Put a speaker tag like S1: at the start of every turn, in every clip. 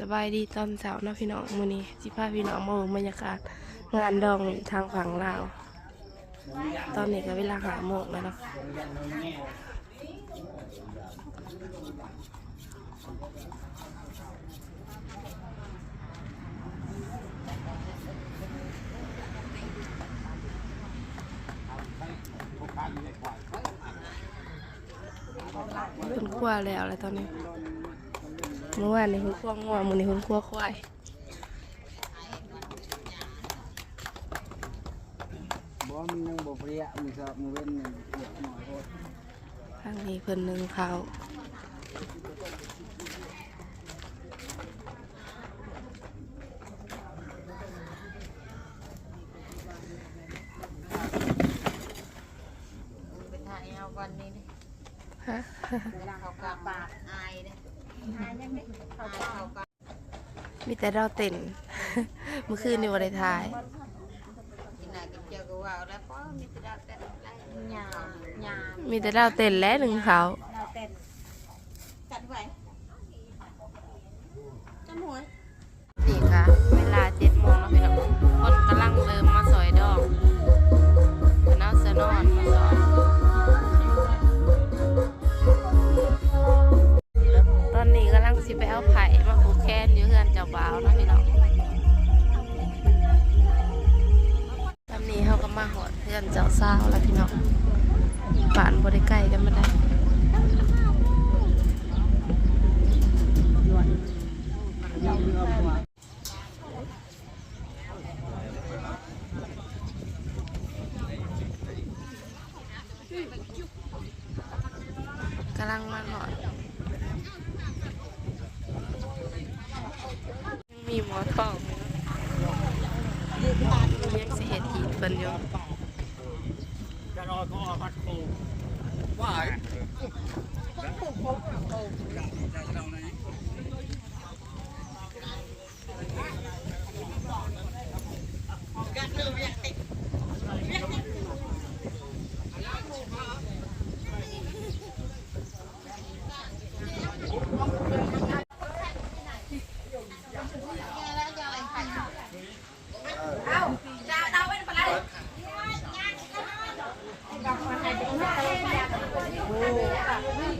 S1: สบายดีตอนเช้าเนาะพี่น้องมือนี้สิพาพี่น้องมาเบิ่งบรรยากาศงานดองทางฝั่งลาวตอนนี้ก็เวลาหาโมงแล้วเนาะเป็นขั้วแล้วอะไรตอนนี้ เมื่อวานนี้คุณขั้วงัวมื้อนี้คุณขั้วควาย
S2: บ่มันยังบ่เปรี้ยมันก็มือเว้นมันเปรี้ยหน่อยโพด
S1: ทางนี้เพิ่นหนึ่งข้าว
S3: ไปถ่ายเอาวันนี้ดิ
S1: ฮะ
S3: เวลาเขากลับปากอายดิอายยังไม่เขาเขากลับ
S1: มีแต่เราเต้นเมื่อคืนนี่บ่ได้ถ่าย
S3: กินไหนกินเจียวก็ว่าแล้วเพราะมีแต่ดาวแต่ไรหยาหยา
S1: มีแต่เราเต้นและหนึ่งข้าว
S3: ดาวเต้นจัดไว้จำหัว
S1: นี่ค่ะเวลาเจ็ดโมงแล้วพี่น้อง กำลังมาหอดยังมีหมอทองอยู่เนาะยังสิเห็ดหีดเพิ่นอยู่
S2: จะรอก็พัดโคว่า
S3: ต้องดังเตะได้
S2: แบ่งกันเด้อใครก็ปะห้าสิบพันเห็นใครก็ปะนี่ใครก็ปะไล่ไปใครก็ปะใครก็ปะห้าสิบพันเ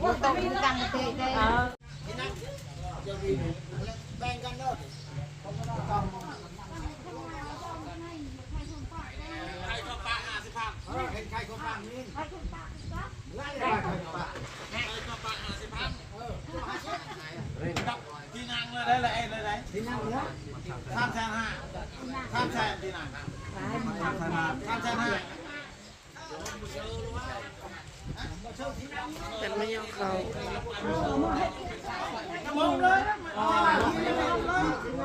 S2: ออ ที่นั่งเลยได้เลยเลยเลยที่นั่งเลยสามแสนห้าสามแสนที่นั่งสามแสนห้าสามแสนห้า
S1: เป็นไม่ยอมเขา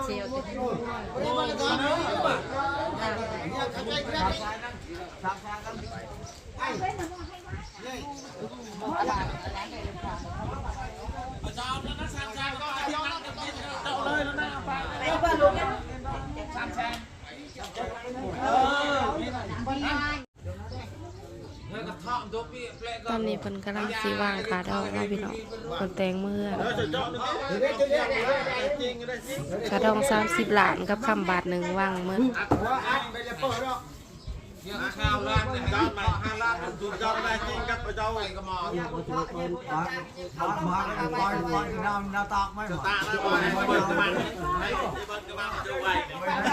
S3: เชียว
S1: ตอนนี้เพิ่นกำลังสิวางขาดองเนา ตอนนี้เพิ่นแต่งมือขาง30ล้านกับคำบาทหนึ่งวางมือ
S4: ข้าวล้านเนี่ยด้านมาห้าล้านแตงเมื่อกระดอง
S2: สามสิบหล่อยน้ำน้ำบาทหมด
S4: ตาแล้วก็เปิดกระมังเปิดกระมังจะไหว
S2: น้าจะบอกว่างเมื่อ นี่
S4: ย
S5: เนี่ยจะบ้ายากับบ้าปั้นนู้น
S4: บ้านไหน
S5: บ้ากับปั้นอะไรกันจับ
S6: เฮ้ยมันไปโซ่อะไรมันต้องจูให้มันจูเลยจะบ้าให้โซ่นู่นนี่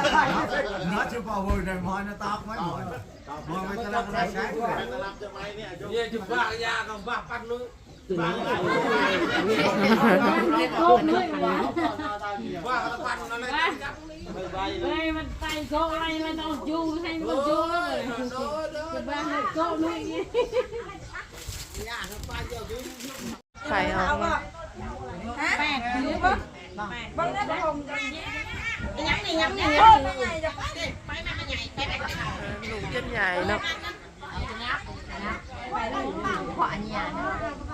S1: ไข่ออกมา
S6: แปดหรือเปล่า
S3: ยังนี่ยังนี่
S1: หลุมจนใหญ่เนาะ
S3: ขออันยาขออันยาแป๊ก
S6: แปดใช่ป่ะ
S1: เจ้าสาวยังบ่แล้วเห็ดพี่น้องพี่น้อ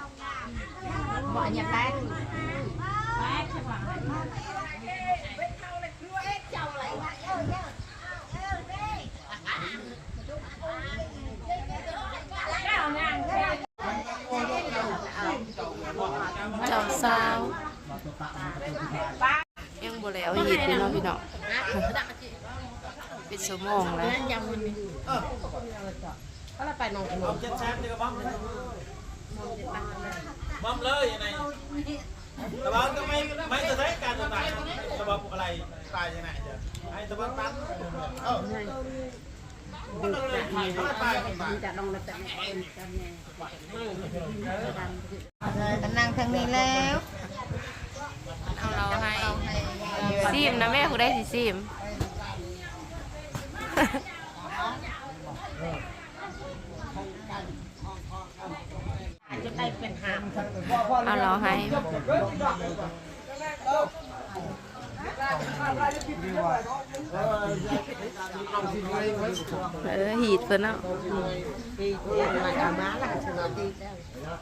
S1: งเป็นชั่วโมงแล้ว
S6: ยำมันนี่ก็เราไปนอ
S2: บอมเลยยังไงต่ว่าก็ไม่ไม่จะใช้การจะตายแต่ว่าอะไรตายยังไงจ้ะไอ้ต่ว่าตันเออมันต้องเลยตายตายตาย
S6: จะลองแล้วแต่
S3: ก็นั่งทางนี้แล้ว
S1: เอาเราให้ซิมนะแม่ผู้ได้สิซิม
S6: จะได้เป็นหาม
S1: เอาเราให้เออหีดเพิ่นเนาะ
S6: มาอามาละชนะตีแล้ว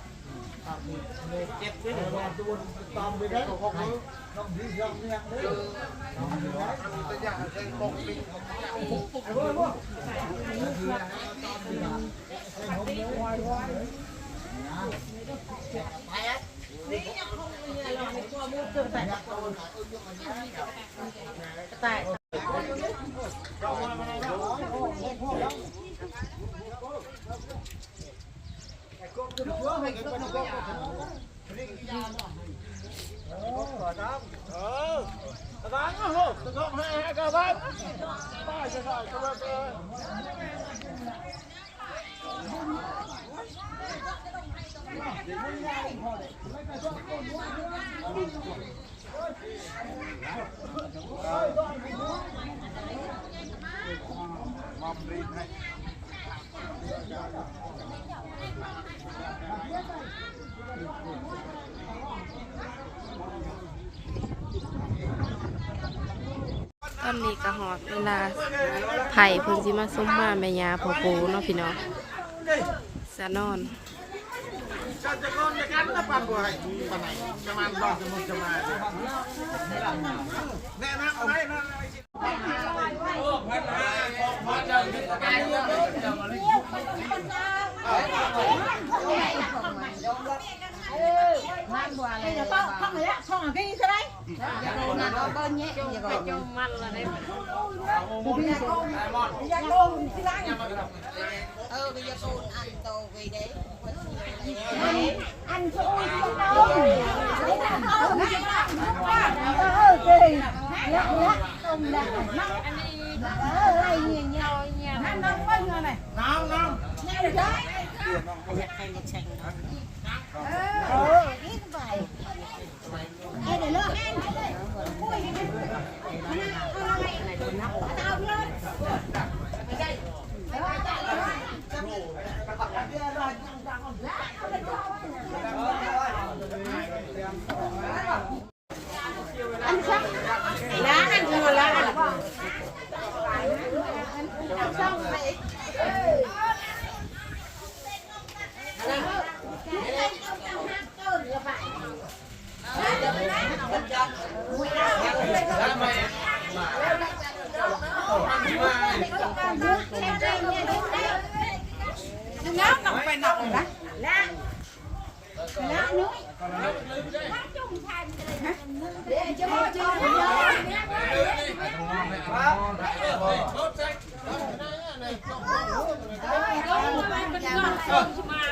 S2: เตาย ตอน
S1: นี้ก็หอดเวลาไผ่เพิ่นสิมาซุ่มมาแม่ยาพ่อปูเนาะพี่น้องสะนอน
S2: จะจะก้อนจะกันนะปันบัวให้ปันไหนจะมันบอจะมุจะมาแนะนำอะไรนะ
S3: บ้านบัวอะไร
S6: จะต้องทำอะไรละช่องอะไรใช่ไหม
S3: อย่าโดนนะเราก็แยะอย่า
S6: จะมันละได้
S3: อย่าโดนที่ร้านเอออย่าโดนอันโตไปเด้
S6: อันช่วต้องอาเออเก่งแล้วแล้วต้มไรกอันนี้เอะไรเงี้ย เงี้ยเงี้ยนั่นน้องไปเงี้ยไหน
S2: น้องน้อง
S6: เนี่ยเลย
S3: เออนี่ก็ไป
S6: เอ้เดี๋ยวเลิก
S3: ร้านอันคือร้าน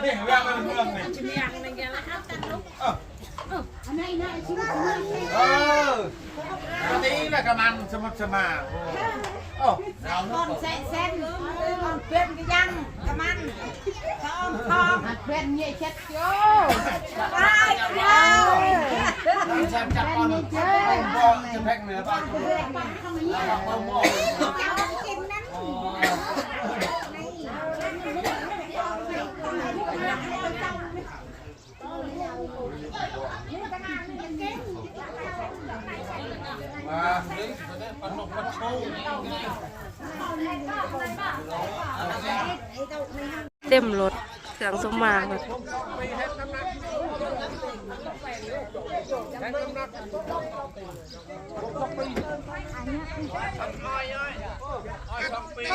S2: นี่แววมันเมืองนี่
S6: จะมีอะไรเงี้ยละอันไหนนะชีวิต
S2: เอออันนี้แหละกำมันสมุทรสมาโอ้
S3: ก่อนแซ่แซ่ก่อนเพื่อนก็ยังกะมันทองทองเพื่อนเนี่ยเช็ดโย่ตายเจ้า
S2: แชมป์จับก่อบพันมาเล่นปันนกปันโชว์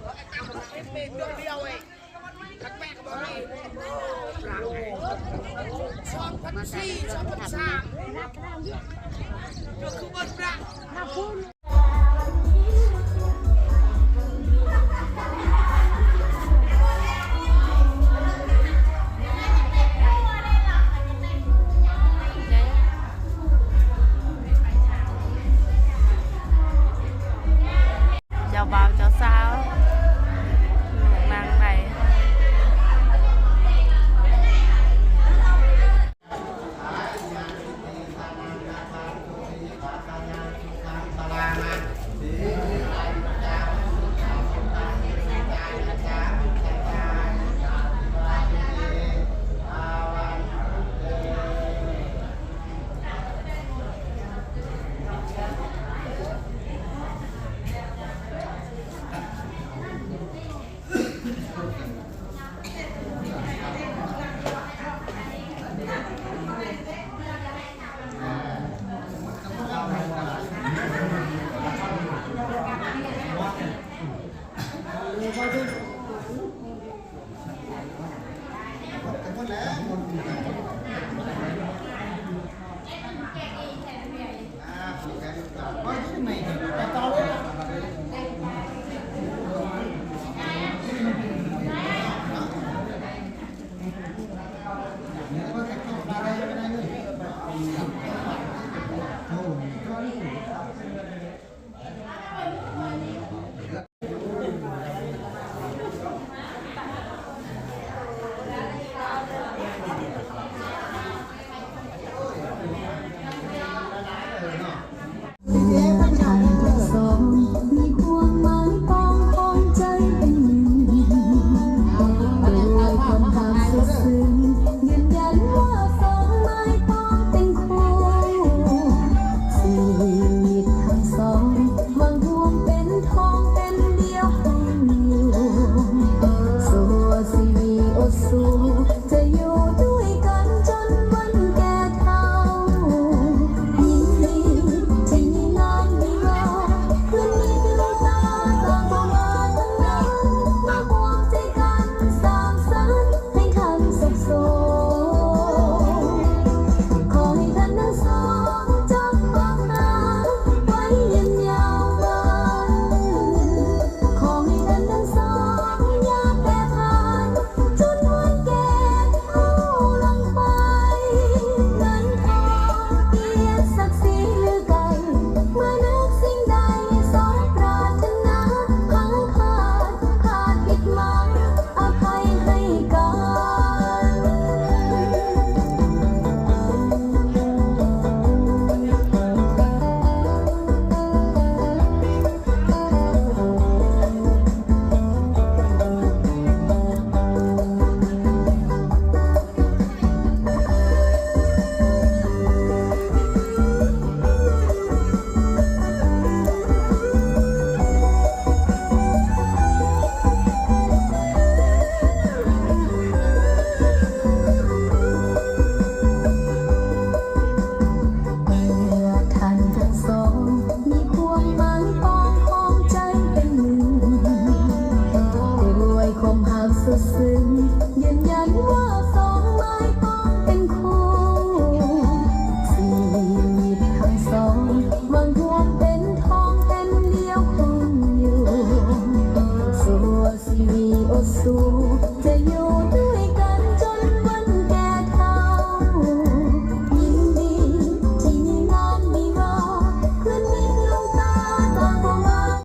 S1: เต็มรถเครื่องสาม ¡No jubas, Frank! ¡No! ความหักสุด
S3: ซึ้งยืน
S6: ยันว่า